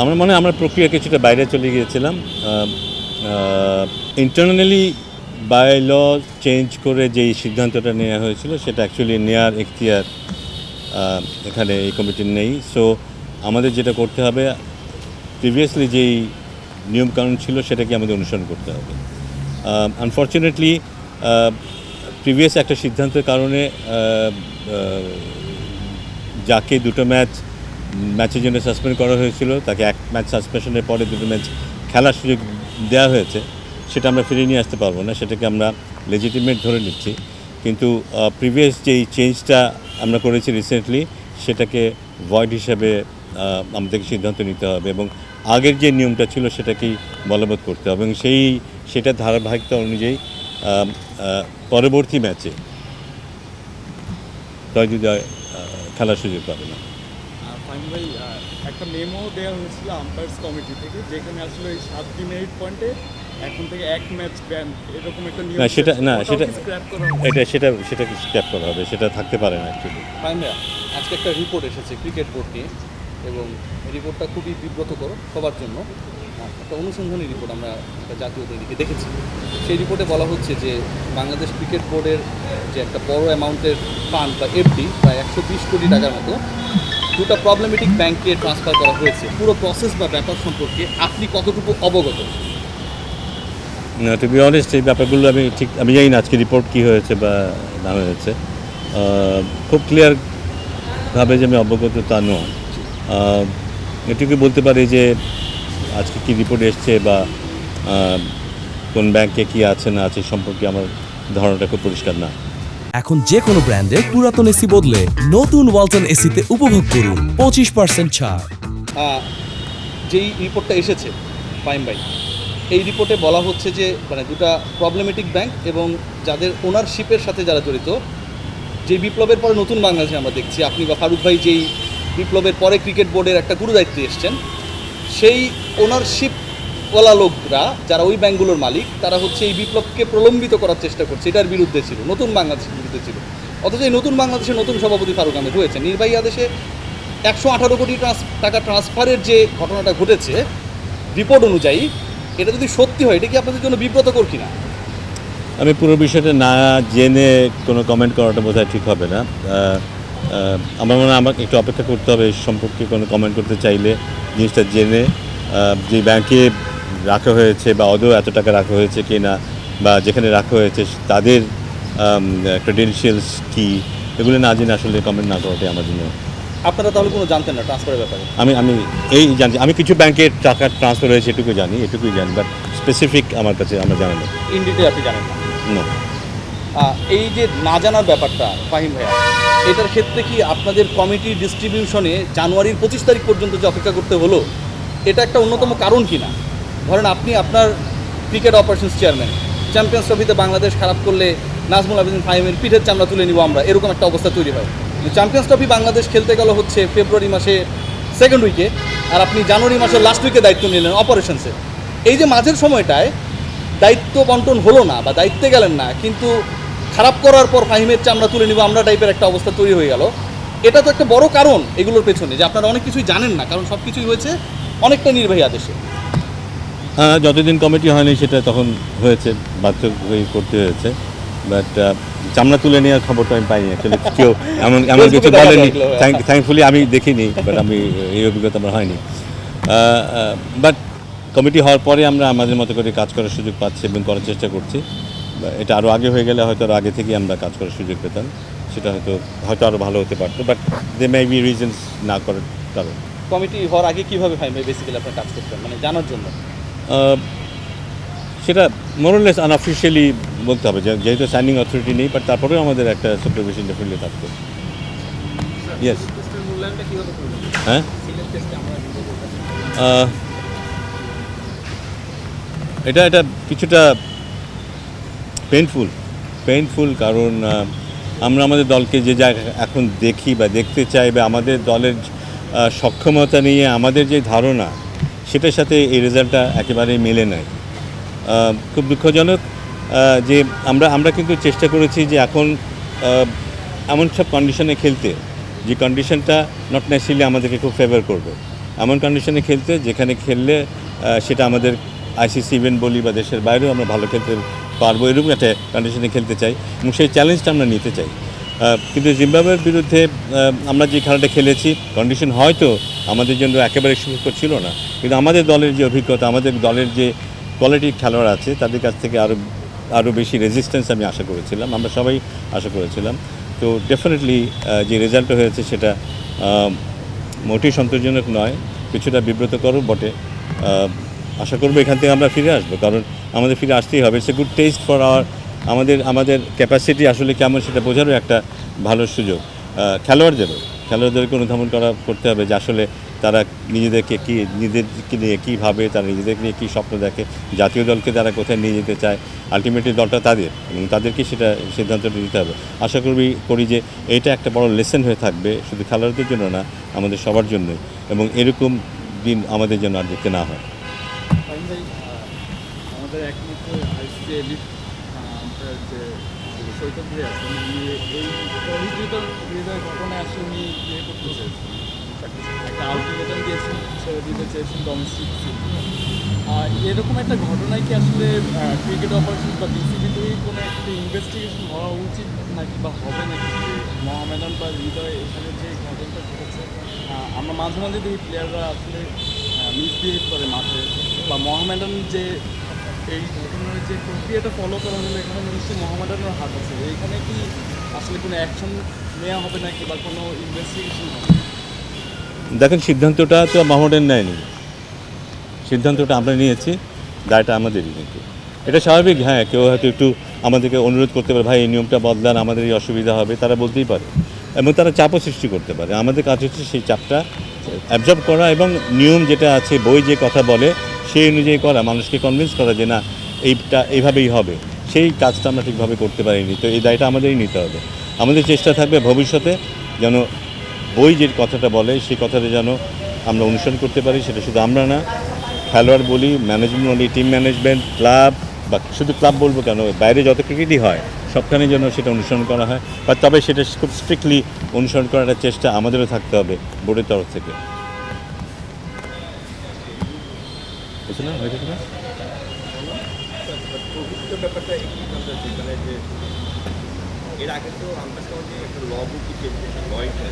আমার মনে হয় আমরা প্রক্রিয়া কিছুটা বাইরে চলে গিয়েছিলাম। ইন্টারনালি বাই ল চেঞ্জ করে যেই সিদ্ধান্তটা নেওয়া হয়েছিল, সেটা অ্যাকচুয়ালি নেয়ার এখতিয়ার এখানে এই কমিটির নেই। সো আমাদের যেটা করতে হবে প্রিভিয়াসলি যেই নিয়মকানুন ছিল, সেটাকে আমাদের অনুসরণ করতে হবে। আনফর্চুনেটলি প্রিভিয়াস একটা সিদ্ধান্তের কারণে যাকে দুটো ম্যাচ ম্যাচের জন্য সাসপেন্ড করা হয়েছিল। তাকে এক ম্যাচ সাসপেনশনের পরে দুটো ম্যাচ খেলার সুযোগ দেওয়া হয়েছে। সেটা আমরা ফিরিয়ে নিয়ে আসতে পারব না, সেটাকে আমরা লেজিটিমেট ধরে নিচ্ছি। কিন্তু প্রিভিয়াস যেই চেঞ্জটা আমরা করেছি রিসেন্টলি সেটাকে ভয়েড হিসাবে আমাদেরকে সিদ্ধান্ত নিতে হবে এবং আগের যে নিয়মটা ছিল সেটাকেই বলবৎ করতে হবে এবং সেই, সেটা ধারাবাহিকতা অনুযায়ী পরবর্তী ম্যাচে জয়যুদয় খেলার সুযোগ পাবে না। ভাই একটা মেমো দেওয়া হয়েছিল আম্পায়ার্স কমিটি থেকে যেখানে আসলে ওই সাত দিনের এইট পয়েন্টে এখন থেকে এক ম্যাচ ব্যান এরকম একটা নিয়ম না সেটা না সেটা কি করা হবে? এটা সেটা সেটাকে স্ক্র্যাপ করা হবে? সেটা থাকতে পারে না অ্যাকচুয়ালি আজকে একটা রিপোর্ট এসেছে ক্রিকেট বোর্ড নিয়ে এবং রিপোর্টটা খুবই বিব্রতকর সবার জন্য। একটা অনুসন্ধানী রিপোর্ট আমরা একটা জাতীয় দৈনিকে দেখেছি। সেই রিপোর্টে বলা হচ্ছে যে বাংলাদেশ ক্রিকেট বোর্ডের যে একটা বড় অ্যামাউন্টের ফান্ড বা এফডি প্রায় একশো বিশ কোটি টাকার মতো দুটো প্রবলেমেটিক ব্যাংকে ট্রান্সফার করা হয়েছে। পুরো প্রসেস বা ব্যাপার সম্পর্কে আপনি কতটুকু অবগত? না টু বি অনেস্ট এই ব্যাপারগুলো আমি ঠিক, আমি জানি না আজকে রিপোর্ট কী হয়েছে বা না হয়েছে। খুব ক্লিয়ার ভাবে যে আমি অবগত তা নয়। এটুকু বলতে পারি যে আজকে কি রিপোর্ট এসছে বা কোন ব্যাংকে কি আছে না আছে সম্পর্কে আমার ধারণাটা খুব পরিষ্কার না। এখন যে কোনো ব্র্যান্ডের পুরাতন এসি বদলে নতুন ওয়ালটন এসিতে উপভোগ করুন পঁচিশ পার্সেন্ট ছাড়। যেই রিপোর্টটা এসেছে ফাইন বাই এই রিপোর্টে বলা হচ্ছে যে মানে দুটা প্রবলেমেটিক ব্যাংক এবং যাদের ওনারশিপের সাথে যারা জড়িত, যে বিপ্লবের পরে নতুন বাংলাদেশে আমরা দেখছি, আপনি বা ফারুক ভাই যেই বিপ্লবের পরে ক্রিকেট বোর্ডের একটা গুরু দায়িত্বে এসছেন, সেই ওনারশিপওয়ালা লোকরা যারা ওই ব্যাংকগুলোর মালিক, তারা হচ্ছে এই বিপ্লবকে প্রলম্বিত করার চেষ্টা করছে। এটার বিরুদ্ধে ছিল, নতুন বাংলাদেশের বিরুদ্ধে ছিল। অথচ এই নতুন বাংলাদেশের নতুন সভাপতি ফারুক আহমেদ হয়েছে নির্বাহী আদেশে একশো আঠারো কোটি টাকা ট্রান্সফারের যে ঘটনাটা ঘটেছে, রিপোর্ট অনুযায়ী এটা যদি সত্যি হয়, এটা কি আপনাদের জন্য বিব্রতকর কিনা? আমি পুরো বিষয়টা না জেনে কোনো কমেন্ট করাটা বোধহয় ঠিক হবে না। আমার মনে হয় আমাকে একটু অপেক্ষা করতে হবে এই সম্পর্কে কোনো কমেন্ট করতে চাইলে জিনিসটা জেনে। যে ব্যাংকে রাখা হয়েছে বা অদৌ এত টাকা রাখা হয়েছে কি না বা যেখানে রাখা হয়েছে তাদের ক্রেডেনশিয়ালস কী? এগুলো না জেনে আসলে কমেন্ট না করাটাই আমার জন্য। আপনারা তাহলে কোনো জানতেন না ট্রান্সফারের ব্যাপারে? আমি আমি এই জানি আমি কিছু ব্যাংকে টাকা ট্রান্সফার হয়েছে এটুকু জানি এটুকুই জানি বাট স্পেসিফিক আমার কাছে আমার জানি না। ইন ডিটেল আপনি জানেন না। এই যে না জানার ব্যাপারটা ফাহিম ভাইয়া এটার ক্ষেত্রে কি আপনাদের কমিটি ডিস্ট্রিবিউশনে জানুয়ারির পঁচিশ তারিখ পর্যন্ত যে অপেক্ষা করতে হলো এটা একটা অন্যতম কারণ কি না ধরেন আপনি আপনার ক্রিকেট অপারেশনস চেয়ারম্যান চ্যাম্পিয়ন্স ট্রফিতে বাংলাদেশ খারাপ করলে নাজমুল আবেদিন ফাহিমের পিঠের চামড়া তুলে নিব আমরা, এরকম একটা অবস্থা তৈরি হয়। চ্যাম্পিয়ন্স ট্রফি বাংলাদেশ খেলতে গেল হচ্ছে ফেব্রুয়ারি মাসে সেকেন্ড উইকে আর আপনি জানুয়ারি মাসের লাস্ট উইকে দায়িত্ব নিলেন অপারেশনসে এই যে মাঝের সময়টায় দায়িত্ব বন্টন হলো না বা দায়িত্বে গেলেন না, কিন্তু খারাপ করার পর ফাহিমের চামড়া তুলে নিব আমরা টাইপের একটা অবস্থা তৈরি হয়ে গেল। এটা তো একটা বড় কারণ এগুলোর পেছনে যে আপনারা অনেক কিছুই জানেন না, কারণ সব কিছুই হয়েছে অনেকটা নির্বাহী আদেশে। যতদিন কমিটি হয়নি সেটা তখন হয়েছে বাধ্য হয়ে করতে হয়েছে। বাট চামড়া তুলে নেওয়ার খবরটা আমি পাইনি অ্যাকচুয়ালি কেউ এমন এমন কিছু বলেনি। হ্যাঁ। থ্যাঙ্কফুলি আমি দেখিনি বাট আমি এই অভিজ্ঞতা আমার হয়নি। বাট কমিটি হওয়ার পরে আমরা আমাদের মতো করে কাজ করার সুযোগ পাচ্ছি এবং করার চেষ্টা করছি। বা এটা আরও আগে হয়ে গেলে হয়তো আরও আগে থেকেই আমরা কাজ করার সুযোগ পেতাম। সেটা হয়তো হয়তো আরও ভালো হতে পারতো but they may be reasons না করার কারণ। কমিটি হওয়ার আগে কীভাবে ভাই বেসিক্যালি আপনার কাজ করতেন মানে জানার জন্য। সেটা মোরলেস আনঅফিসিয়ালি বলতে হবে, যে- যেহেতু সাইনিং অথরিটি নেই বাট তারপরেও আমাদের একটা সুপারভিশন ডেফিনেটলি থাকতো ইয়েস হ্যাঁ? এটা এটা কিছুটা পেইনফুল পেইনফুল কারণ আমরা আমাদের দলকে যে জায়গা এখন দেখি বা দেখতে চাই বা আমাদের দলের সক্ষমতা নিয়ে আমাদের যে ধারণা সেটার সাথে এই রেজাল্টটা একেবারেই মেলে নাই। খুব দুঃখজনক যে আমরা আমরা কিন্তু চেষ্টা করেছি যে এখন এমন সব কন্ডিশনে খেলতে, যে কন্ডিশনটা নট নেসেসারিলি আমাদেরকে খুব ফেভার করবে। এমন কন্ডিশনে খেলতে, যেখানে খেললে সেটা আমাদের আইসিসি ইভেন্ট বলি বা দেশের বাইরেও আমরা ভালো খেলতে পারব, এরকম একটা কন্ডিশনে খেলতে চাই। এবং সেই চ্যালেঞ্জটা আমরা নিতে চাই। কিন্তু জিম্বাবুয়ের বিরুদ্ধে আমরা যে খেলাটা খেলেছি কন্ডিশন হয়তো আমাদের জন্য একেবারে সুখকর ছিল না। কিন্তু আমাদের দলের যে অভিজ্ঞতা, আমাদের দলের যে কোয়ালিটির খেলোয়াড় আছে, তাদের কাছ থেকে আরও আরও বেশি রেজিস্ট্যান্স আমি আশা করেছিলাম। আমরা সবাই আশা করেছিলাম। তো ডেফিনেটলি যে রেজাল্টটা হয়েছে সেটা মোটেই সন্তোষজনক নয়। কিছুটা বিব্রতকরও বটে। আশা করব এখান থেকে আমরা ফিরে আসব। কারণ আমাদের ফিরে আসতেই হবে। It's a good test for our আমাদের আমাদের ক্যাপাসিটি আসলে কেমন সেটা বোঝারও একটা ভালো সুযোগ। খেলোয়াড়দেরও, খেলোয়াড়দেরকে অনুধাবন করা, করতে হবে যে আসলে তারা নিজেদেরকে কী, নিজেদেরকে নিয়ে কী ভাবে, তারা নিজেদেরকে নিয়ে কী স্বপ্ন দেখে, জাতীয় দলকে তারা কোথায় নিয়ে যেতে চায় আলটিমেটলি দলটা তাদের এবং তাদেরকে সেটা সিদ্ধান্তটা নিতে হবে। আশা করি করি যে এটা একটা বড় লেসন হয়ে থাকবে, শুধু খেলোয়াড়দের জন্য না, আমাদের সবার জন্যই এবং এরকম দিন আমাদের জন্য আর দেখতে না হয়। আমাদের একমাত্র যে সৈকত ভাই আছেন ঘটনায় আসলে উনি ইয়ে করতে চেয়েছেন একটা আলটিমেটাম দিয়েছেন ছেড়ে দিতে চেয়েছেন ডোমেস্টিক এরকম একটা ঘটনায় কি আসলে ক্রিকেট অপারেশন বা বিসিবিতে কোনো একটা ইনভেস্টিগেশন হওয়া উচিত নাকি বা হবে নাকি? মহামেডান বা হৃদয় এখানে যে ঘটনাটা ঘটেছে আমরা মাঝে মাঝে দেখি প্লেয়াররা আসলে মিসবিহেভ করে মাঠে। বা মহামেডান যে এই ঘটনার যে প্রক্রিয়াটা ফলো করা হলো, এখানে হাত আছে। এখানে কি আসলে কোনো অ্যাকশন নেওয়া হবে নাকি বা কোনো ইনভেস্টিগেশন হবে? দেখেন, সিদ্ধান্তটা তো মাহমুদের নেয়নি। সিদ্ধান্তটা আমরা নিয়েছি, দায়টা আমাদেরই কিন্তু। এটা স্বাভাবিক হ্যাঁ কেউ হয়তো একটু আমাদেরকে অনুরোধ করতে পারে, ভাই, এই নিয়মটা বদলান, আমাদের এই অসুবিধা হবে। তারা বলতেই পারে। এবং তারা চাপও সৃষ্টি করতে পারে। আমাদের কাজ হচ্ছে সেই চাপটা অ্যাবজর্ব করা এবং নিয়ম যেটা আছে, বই যে কথা বলে সেই অনুযায়ী করা, মানুষকে কনভিন্স করা যে না, এইটা এইভাবেই হবে। সেই কাজটা আমরা ঠিকভাবে করতে পারিনি। তো এই দায়টা আমাদেরই নিতে হবে। আমাদের চেষ্টা থাকবে ভবিষ্যতে যেন বই যে কথাটা বলে, সেই কথাটা যেন আমরা অনুসরণ করতে পারি, সেটা শুধু আমরা না, খেলোয়াড় বলি ম্যানেজমেন্ট বলি টিম ম্যানেজমেন্ট ক্লাব বা শুধু ক্লাব বলব কেন, বাইরে যত ক্রিকেটই হয়, সবখানে যেন সেটা অনুসরণ করা হয়। বা তবে সেটা খুব স্ট্রিক্টলি অনুসরণ করার চেষ্টা আমাদেরও থাকতে হবে, বোর্ডের তরফ থেকে। না? হয়ে গেছে না? ব্যাপারটা একটু মানে যে এর আগে তো আমরা সমাজে একটা ল বুক চেয়েছি লয়টা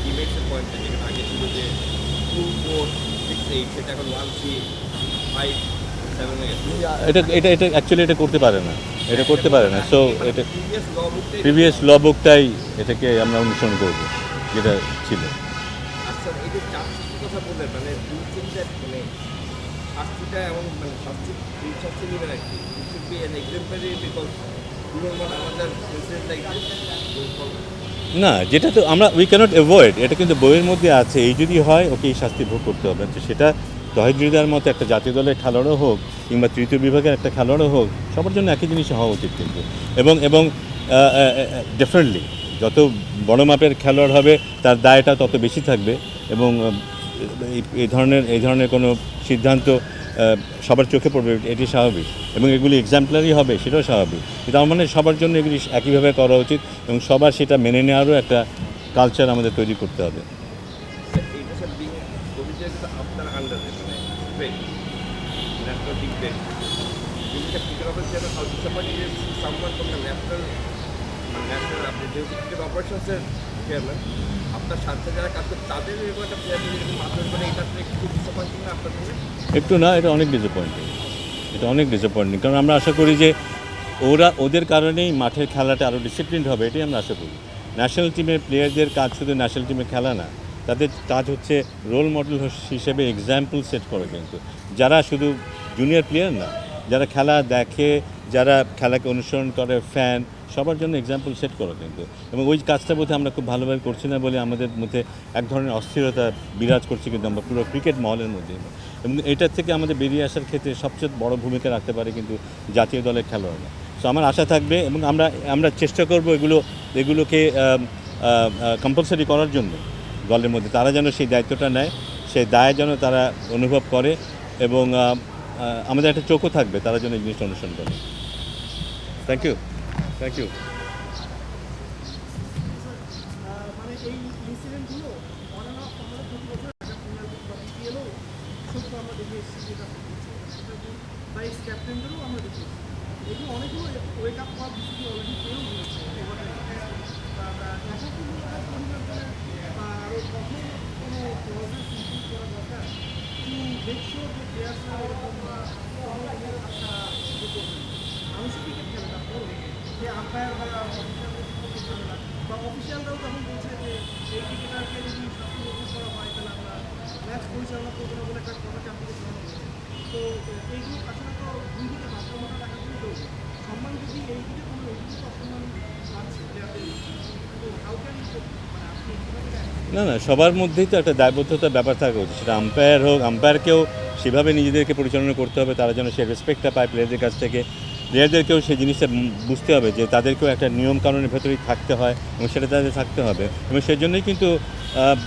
টিমেটসের পয়েন্টটা যেখানে আগে ছিল যে টু ফোর সিক্স এইট সেটা এখন ওয়ান থ্রি ফাইভ সেভেন গেছে এটা এটা এটা অ্যাকচুয়ালি এটা করতে পারে না এটা করতে পারে না সো এটা বুকটাই প্রিভিয়াস ল বুকটাই এটাকে আমরা অনুসরণ করব যেটা ছিল এমন মানে আর কি। না, যেটা তো আমরা উই ক্যানট অ্যাভয়েড এটা কিন্তু বইয়ের মধ্যে আছে, এই যদি হয় ওকে এই শাস্তি ভোগ করতে হবে। সেটা তহিদুদার মতো একটা জাতীয় দলের খেলোয়াড়ও হোক, কিংবা তৃতীয় বিভাগের একটা খেলোয়াড়ও হোক, সবার জন্য একই জিনিস হওয়া উচিত কিন্তু। এবং এবং ডেফিনেটলি যত বড় মাপের খেলোয়াড় হবে, তার দায়টা তত বেশি থাকবে। এবং এই- ধরনের, এই ধরনের কোনো সিদ্ধান্ত সবার চোখে পড়বে, এটি স্বাভাবিক। এবং এগুলি এক্সাম্পলারি হবে, সেটাও স্বাভাবিক। কিন্তু আমার মানে সবার জন্য এগুলি একইভাবে করা উচিত এবং সবার সেটা মেনে নেওয়ারও একটা কালচার আমাদের তৈরি করতে হবে। একটা না একটু না, এটা অনেক ডিসঅ্যাপয়েন্টিং এটা অনেক ডিসঅ্যাপয়েন্টিং কারণ আমরা আশা করি যে ওরা, ওদের কারণেই মাঠের খেলাটা আরও ডিসিপ্লিন হবে, এটাই আমরা আশা করি। ন্যাশনাল টিমের প্লেয়ারদের কাজ শুধু ন্যাশনাল টিমে খেলা না, তাদের কাজ হচ্ছে রোল মডেল হিসেবে এক্সাম্পল সেট করে কিন্তু। যারা শুধু জুনিয়র প্লেয়ার না, যারা খেলা দেখে, যারা খেলাকে অনুসরণ করে ফ্যান সবার জন্য এক্সাম্পল সেট করো কিন্তু। এবং ওই কাজটা বোধহয় আমরা খুব ভালোভাবে করছি না বলে আমাদের মধ্যে এক ধরনের অস্থিরতা বিরাজ করছে কিন্তু আমরা পুরো ক্রিকেট মহলের মধ্যে। এবং এটার থেকে আমাদের বেরিয়ে আসার ক্ষেত্রে সবচেয়ে বড় ভূমিকা রাখতে পারে কিন্তু জাতীয় দলের খেলোয়াড়রা। সো আমার আশা থাকবে এবং আমরা আমরা চেষ্টা করব এগুলো, এগুলোকে কম্পালসারি করার জন্য দলের মধ্যে। তারা যেন সেই দায়িত্বটা নেয়, সেই দায় যেন তারা অনুভব করে এবং আমাদের একটা চোখও থাকবে তারা যেন এই জিনিসটা অনুসরণ করে। থ্যাংক ইউ থ্যাংক ইউ পার্থক্য আমরা দেখে এসেছি যেটা না না, সবার মধ্যেই তো একটা দায়বদ্ধতার ব্যাপার থাকা উচিত। সেটা আম্পায়ার হোক আম্পায়ারকেও সেভাবে নিজেদেরকে পরিচালনা করতে হবে, তারা যেন সে রেসপেক্টটা পায় প্লেয়ারদের কাছ থেকে। প্লেয়ারদেরকেও সেই জিনিসটা বুঝতে হবে যে তাদেরকেও একটা নিয়ম কানুনের ভেতরেই থাকতে হয় এবং সেটা তাদের থাকতে হবে এবং সেই জন্যই কিন্তু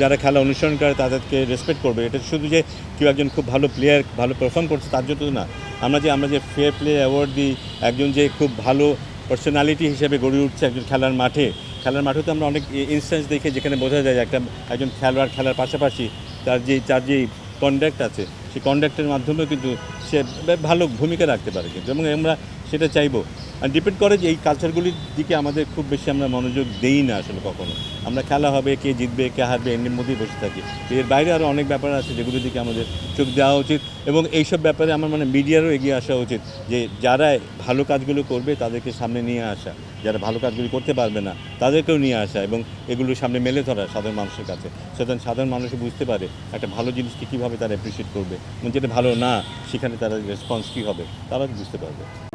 যারা খেলা অনুসরণ করে তাদেরকে রেসপেক্ট করবে। এটা শুধু যে কেউ একজন খুব ভালো প্লেয়ার ভালো পারফর্ম করছে তার জন্য না। আমরা যে আমরা যে ফেয়ার প্লে অ্যাওয়ার্ড দিই, একজন যে খুব ভালো পার্সোনালিটি হিসেবে গড়ে উঠছে একজন খেলার মাঠে, খেলার মাঠেও তো আমরা অনেক ইনস্ট্যান্স দেখে যেখানে বোঝা যায় একটা, একজন খেলোয়াড় খেলার পাশাপাশি তার যে তার যে কন্ডাক্ট আছে, সেই কন্ডাক্টের মাধ্যমেও কিন্তু সে ভালো ভূমিকা রাখতে পারে কিন্তু। এবং আমরা সেটা চাইব। আর ডিপেন্ড করে যে এই কালচারগুলির দিকে আমাদের খুব বেশি আমরা মনোযোগ দেই না আসলে কখনো। আমরা খেলা হবে, কে জিতবে, কে হারবে এর মধ্যেই বসে থাকি। এর বাইরে আরও অনেক ব্যাপার আছে যেগুলোর দিকে আমাদের চোখ দেওয়া উচিত। এবং এইসব ব্যাপারে আমার মানে মিডিয়ারও এগিয়ে আসা উচিত যে যারা ভালো কাজগুলো করবে তাদেরকে সামনে নিয়ে আসা। যারা ভালো কাজগুলি করতে পারবে না, তাদেরকেও নিয়ে আসা এবং এগুলো সামনে মেলে ধরা সাধারণ মানুষের কাছে। সেখানে সাধারণ মানুষ বুঝতে পারে একটা ভালো জিনিসকে কীভাবে তারা অ্যাপ্রিসিয়েট করবে। এবং যেটা ভালো না, সেখানে তারা রেসপন্স কী হবে? তারা বুঝতে পারবে।